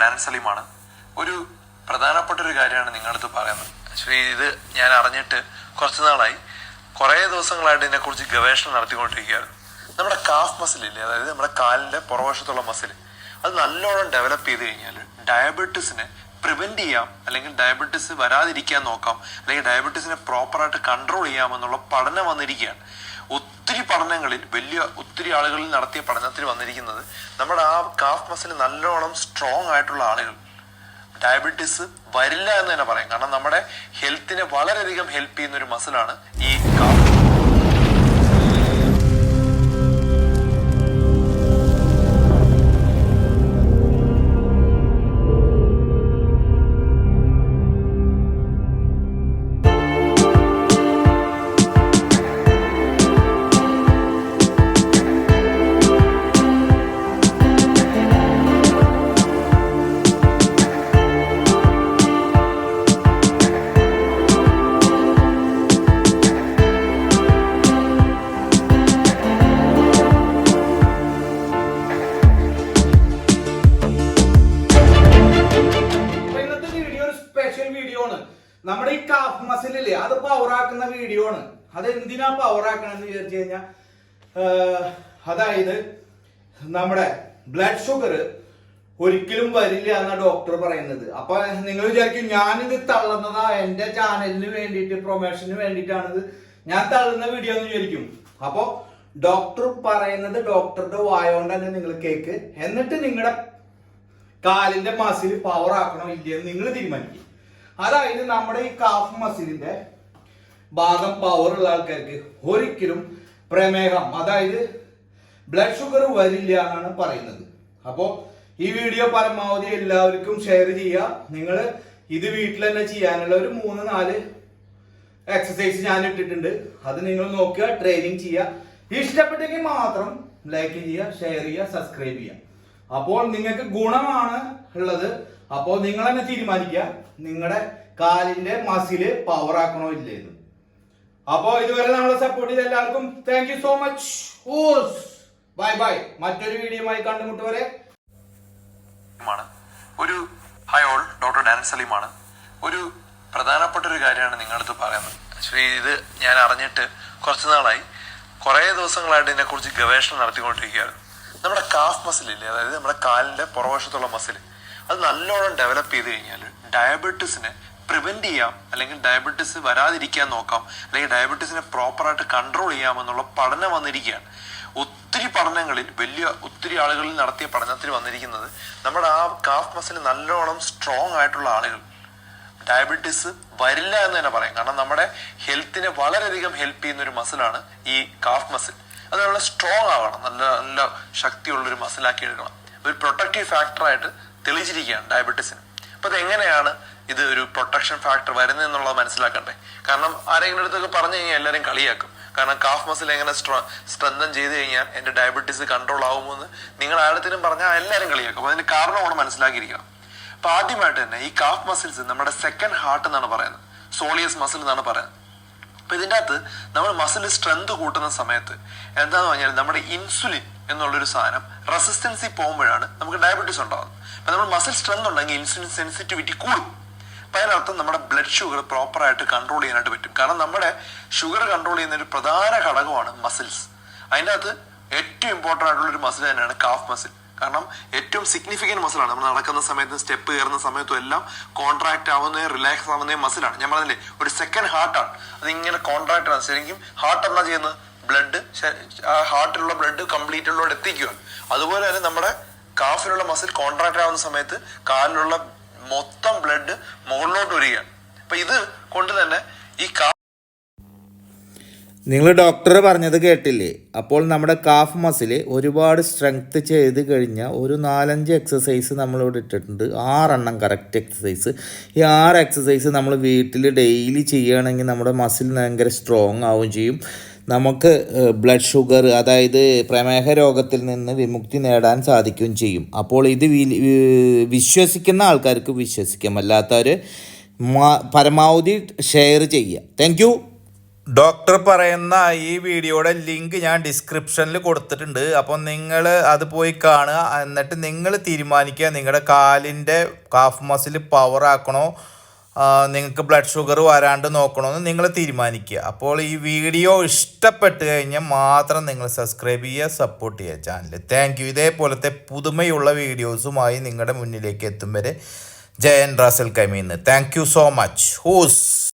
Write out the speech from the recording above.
Dan സലീമാണ്. ഒരു പ്രധാനപ്പെട്ട ഒരു കാര്യമാണ് നിങ്ങളടുത്ത് പറയുന്നത്. ആക്ച്വലി ഇത് ഞാൻ അറിഞ്ഞിട്ട് കുറച്ച് നാളായി. കുറേ ദിവസങ്ങളായിട്ട് ഇതിനെക്കുറിച്ച് ഗവേഷണം നടത്തിക്കൊണ്ടിരിക്കുകയാണ് നമ്മുടെ കാഫ് മസിൽ ഇല്ലേ? അതായത് നമ്മുടെ കാലിന്റെ പുറവശത്തുള്ള മസിൽ അത് നല്ലോണം ഡെവലപ്പ് ചെയ്ത് കഴിഞ്ഞാൽ ഡയബറ്റീസിനെ പ്രിവെന്റ് ചെയ്യാം അല്ലെങ്കിൽ ഡയബറ്റീസ് വരാതിരിക്കാൻ നോക്കാം അല്ലെങ്കിൽ ഡയബറ്റീസിനെ പ്രോപ്പറായിട്ട് കൺട്രോൾ ചെയ്യാമെന്നുള്ള പഠനം വന്നിരിക്കുകയാണ്. ഒത്തിരി പഠനങ്ങളിൽ വലിയ ഒത്തിരി ആളുകളിൽ നടത്തിയ പഠനത്തിൽ വന്നിരിക്കുന്നത് നമ്മുടെ ആ കാഫ് മസിൽ നല്ലോണം സ്ട്രോങ് ആയിട്ടുള്ള ആളുകൾ. ഡയബറ്റീസ് വരില്ല എന്ന് തന്നെ പറയാം. കാരണം നമ്മുടെ ഹെൽത്തിനെ വളരെയധികം ഹെൽപ്പ് ചെയ്യുന്ന ഒരു മസിലാണ് ഈ കാഫ് മസിലില്ലേ അത് പവർ ആക്കുന്ന വീഡിയോ ആണ്. അത് എന്തിനാ പവർ ആക്കണമെന്ന് വിചാരിച്ചു കഴിഞ്ഞാൽ അതായത് നമ്മുടെ ബ്ലഡ് ഷുഗർ ഒരിക്കലും വരില്ല എന്ന ഡോക്ടർ പറയുന്നത്. അപ്പൊ നിങ്ങൾ വിചാരിക്കും ഞാനിത് തള്ളുന്നതാ എന്റെ ചാനലിന് വേണ്ടിയിട്ട് പ്രൊമോഷന് വേണ്ടിയിട്ടാണിത്. ഞാൻ തള്ളുന്ന വീഡിയോ എന്ന് വിചാരിക്കും. അപ്പൊ ഡോക്ടർ പറയുന്നത് ഡോക്ടറുടെ വായോണ്ട് തന്നെ നിങ്ങൾ കേക്ക്. എന്നിട്ട് നിങ്ങളുടെ കാലിന്റെ മസിൽ പവർ ആക്കണോ ഇല്ലയെന്ന് നിങ്ങൾ തീരുമാനിക്കും. അതായത് നമ്മുടെ ഈ കാഫ് മസിലിന്റെ ഭാഗം പവർ ഉള്ള ആൾക്കാർക്ക് ഒരിക്കലും പ്രമേഹം അതായത് ബ്ലഡ് ഷുഗർ വരില്ല എന്നാണ് പറയുന്നത്. അപ്പോൾ ഈ വീഡിയോ പരമാവധി എല്ലാവർക്കും ഷെയർ ചെയ്യുക. നിങ്ങൾ ഇത് വീട്ടിൽ തന്നെ ചെയ്യാനുള്ള ഒരു മൂന്ന് നാല് എക്സസൈസ് ഞാൻ ഇട്ടിട്ടുണ്ട്. അത് നിങ്ങൾ നോക്കുക ട്രെയിനിങ് ചെയ്യുക. ഇഷ്ടപ്പെട്ടെങ്കിൽ മാത്രം ലൈക്ക് ചെയ്യുക ഷെയർ ചെയ്യുക സബ്സ്ക്രൈബ് ചെയ്യുക. അപ്പോൾ നിങ്ങൾക്ക് ഗുണമാണ് ഉള്ളത്. അപ്പോൾ നിങ്ങൾ തന്നെ തീരുമാനിക്കുക നിങ്ങളുടെ കാലിന്റെ മസിൽ പവർ ആക്കണോ ഇല്ലേന്ന്. അപ്പോ ഇതുവരെ നമ്മളെ സപ്പോർട്ട് ചെയ്ത എല്ലാവർക്കും താങ്ക് യു സോ മച്ച് ഓസ് ബൈ ബൈ മറ്റൊരു വീഡിയോയുമായി കണ്ടുമുട്ടുവരെ. ഒരു ഹൈ ഓൾ ഡോക്ടർ ഡാൻ സലീമാണ് ഒരു പ്രധാനപ്പെട്ട ഒരു കാര്യമാണ് നിങ്ങളടുത്ത് പറയുന്നത്. ആക്ച്വലി ഇത് ഞാൻ അറിഞ്ഞിട്ട് കുറച്ച് നാളായി. കുറേ ദിവസങ്ങളായിട്ട് ഇതിനെക്കുറിച്ച് ഗവേഷണം നടത്തിക്കൊണ്ടിരിക്കുകയാണ്. നമ്മുടെ കാഫ് മസിൽ ഇല്ലേ? അതായത് നമ്മുടെ കാലിന്റെ പുറവശത്തുള്ള മസിൽ അത് നല്ലോണം ഡെവലപ്പ് ചെയ്ത് കഴിഞ്ഞാൽ ഡയബറ്റീസിനെ പ്രിവെന്റ് ചെയ്യാം അല്ലെങ്കിൽ ഡയബറ്റീസ് വരാതിരിക്കാൻ നോക്കാം അല്ലെങ്കിൽ ഡയബറ്റീസിനെ പ്രോപ്പറായിട്ട് കൺട്രോൾ ചെയ്യാമെന്നുള്ള പഠനം വന്നിരിക്കുകയാണ്. ഒത്തിരി പഠനങ്ങളിൽ വലിയ ഒത്തിരി ആളുകളിൽ നടത്തിയ പഠനത്തിൽ വന്നിരിക്കുന്നത് നമ്മുടെ ആ കാഫ് മസിൽ നല്ലോണം സ്ട്രോങ് ആയിട്ടുള്ള ആളുകൾ. ഡയബറ്റീസ് വരില്ല എന്ന് തന്നെ പറയാം. കാരണം നമ്മുടെ ഹെൽത്തിനെ വളരെയധികം ഹെൽപ്പ് ചെയ്യുന്ന ഒരു മസിലാണ് ഈ കാഫ് മസിൽ അത് നമ്മൾ സ്ട്രോങ് ആവണം നല്ല നല്ല ശക്തിയുള്ള ഒരു മസിലാക്കി എടുക്കണം. ഒരു പ്രൊട്ടക്റ്റീവ് ഫാക്ടറായിട്ട് തെളിയിച്ചിരിക്കുകയാണ് ഡയബറ്റീസിന്. അപ്പൊ അത് എങ്ങനെയാണ് ഇത് ഒരു പ്രൊട്ടക്ഷൻ ഫാക്ടർ വരുന്നത് എന്നുള്ളത് മനസ്സിലാക്കണ്ടേ? കാരണം ആരെങ്കിലും അടുത്തൊക്കെ പറഞ്ഞു കഴിഞ്ഞാൽ എല്ലാവരും കളിയാക്കും. കാരണം കാഫ് മസിൽ എങ്ങനെ സ്ട്രെങ്തൻ ചെയ്ത് കഴിഞ്ഞാൽ എന്റെ ഡയബറ്റീസ് കൺട്രോൾ ആകുമെന്ന് നിങ്ങൾ ആഴത്തിനും പറഞ്ഞാൽ എല്ലാവരും കളിയാക്കും. അപ്പൊ അതിന് കാരണം അവിടെ മനസ്സിലാക്കിയിരിക്കണം. അപ്പൊ ആദ്യമായിട്ട് തന്നെ ഈ കാഫ് മസിൽസ് നമ്മുടെ സെക്കൻഡ് ഹാർട്ട് എന്നാണ് പറയുന്നത്. സോളിയസ് മസിൽ എന്നാണ് പറയുന്നത്. അപ്പൊ ഇതിന്റെ അകത്ത് നമ്മൾ മസിൽ സ്ട്രെങ്ത് കൂട്ടുന്ന സമയത്ത് എന്താന്ന് പറഞ്ഞാൽ നമ്മുടെ ഇൻസുലിൻ എന്നുള്ളൊരു സാധനം റെസിസ്റ്റൻസി പോകുമ്പോഴാണ് നമുക്ക് ഡയബറ്റീസ് ഉണ്ടാകുന്നത്. അപ്പൊ നമ്മൾ മസിൽ സ്ട്രെങ്ത് ഉണ്ടെങ്കിൽ ഇൻസുലിൻ സെൻസിറ്റിവിറ്റി കൂടും. അപ്പൊ അതിനർത്ഥം നമ്മുടെ ബ്ലഡ് ഷുഗർ പ്രോപ്പർ ആയിട്ട് കൺട്രോൾ ചെയ്യാനായിട്ട് പറ്റും. കാരണം നമ്മുടെ ഷുഗർ കൺട്രോൾ ചെയ്യുന്ന ഒരു പ്രധാന ഘടകമാണ് മസിൽസ്. അതിന്റെ അകത്ത് ഏറ്റവും ഇമ്പോർട്ടന്റ് ആയിട്ടുള്ള ഒരു മസിൽ തന്നെയാണ് കാഫ് മസിൽ കാരണം ഏറ്റവും സിഗ്നിഫിക്കന്റ് മസിലാണ് നമ്മൾ നടക്കുന്ന സമയത്ത് സ്റ്റെപ്പ് കയറുന്ന സമയത്തും എല്ലാം കോൺട്രാക്ട് ആവുന്നതും റിലാക്സ് ആവുന്നതും മസിലാണ്. ഞാൻ പറഞ്ഞില്ലേ ഒരു സെക്കൻഡ് ഹാർട്ടാണ് അത് ഇങ്ങനെ കോൺട്രാക്ട് ആണ്. ശരിക്കും ഹാർട്ട് എന്താ ചെയ്യുന്നത്? ബ്ലഡ് ആ ഹാർട്ടിലുള്ള ബ്ലഡ് കംപ്ലീറ്റ് ഉള്ളവിടെ എത്തിക്കുകയാണ് അതുപോലെ തന്നെ നമ്മുടെ കാഫിലുള്ള മസിൽ കോൺട്രാക്ട് ആവുന്ന സമയത്ത് കാലിലുള്ള മൊത്തം ബ്ലഡ് മുകളിലോട്ട് വരികയാണ് അപ്പൊ ഇത് കൊണ്ട് തന്നെ ഈ കാ നിങ്ങൾ ഡോക്ടർ പറഞ്ഞത് കേട്ടില്ലേ? അപ്പോൾ നമ്മുടെ കാഫ് മസിൽ ഒരുപാട് സ്ട്രെങ്ത് ചെയ്ത് കഴിഞ്ഞാൽ ഒരു നാലഞ്ച് എക്സസൈസ് നമ്മളിവിടെ ഇട്ടിട്ടുണ്ട്. ആറെണ്ണം കറക്റ്റ് എക്സസൈസ് ഈ ആറ് എക്സസൈസ് നമ്മൾ വീട്ടിൽ ഡെയിലി ചെയ്യുകയാണെങ്കിൽ നമ്മുടെ മസിൽ ഭയങ്കര സ്ട്രോങ് ആവുകയും ചെയ്യും. നമുക്ക് ബ്ലഡ് ഷുഗർ അതായത് പ്രമേഹ രോഗത്തിൽ നിന്ന് വിമുക്തി നേടാൻ സാധിക്കുകയും ചെയ്യും. അപ്പോൾ ഇത് വിശ്വസിക്കുന്ന ആൾക്കാർക്ക് വിശ്വസിക്കാം. അല്ലാത്തവർ പരമാവധി ഷെയർ ചെയ്യുക. താങ്ക് ഡോക്ടർ പറയുന്ന ഈ വീഡിയോയുടെ ലിങ്ക് ഞാൻ ഡിസ്ക്രിപ്ഷനിൽ കൊടുത്തിട്ടുണ്ട്. അപ്പം നിങ്ങൾ അത് പോയി കാണുക. എന്നിട്ട് നിങ്ങൾ തീരുമാനിക്കുക. നിങ്ങളുടെ കാലിന്റെ കാഫ് മസിൽ പവർ ആക്കണോ? നിങ്ങൾക്ക് ബ്ലഡ് ഷുഗർ വരാണ്ട് നോക്കണമെന്ന് നിങ്ങൾ തീരുമാനിക്കുക. അപ്പോൾ ഈ വീഡിയോ ഇഷ്ടപ്പെട്ട് കഴിഞ്ഞാൽ മാത്രം നിങ്ങൾ സബ്സ്ക്രൈബ് ചെയ്യുക സപ്പോർട്ട് ചെയ്യുക ചാനൽ താങ്ക് യു ഇതേപോലത്തെ പുതുമയുള്ള വീഡിയോസുമായി നിങ്ങളുടെ മുന്നിലേക്ക് എത്തും വരെ. ജയൻ റാസൽ കമീന്ന്. Thank you so much whose.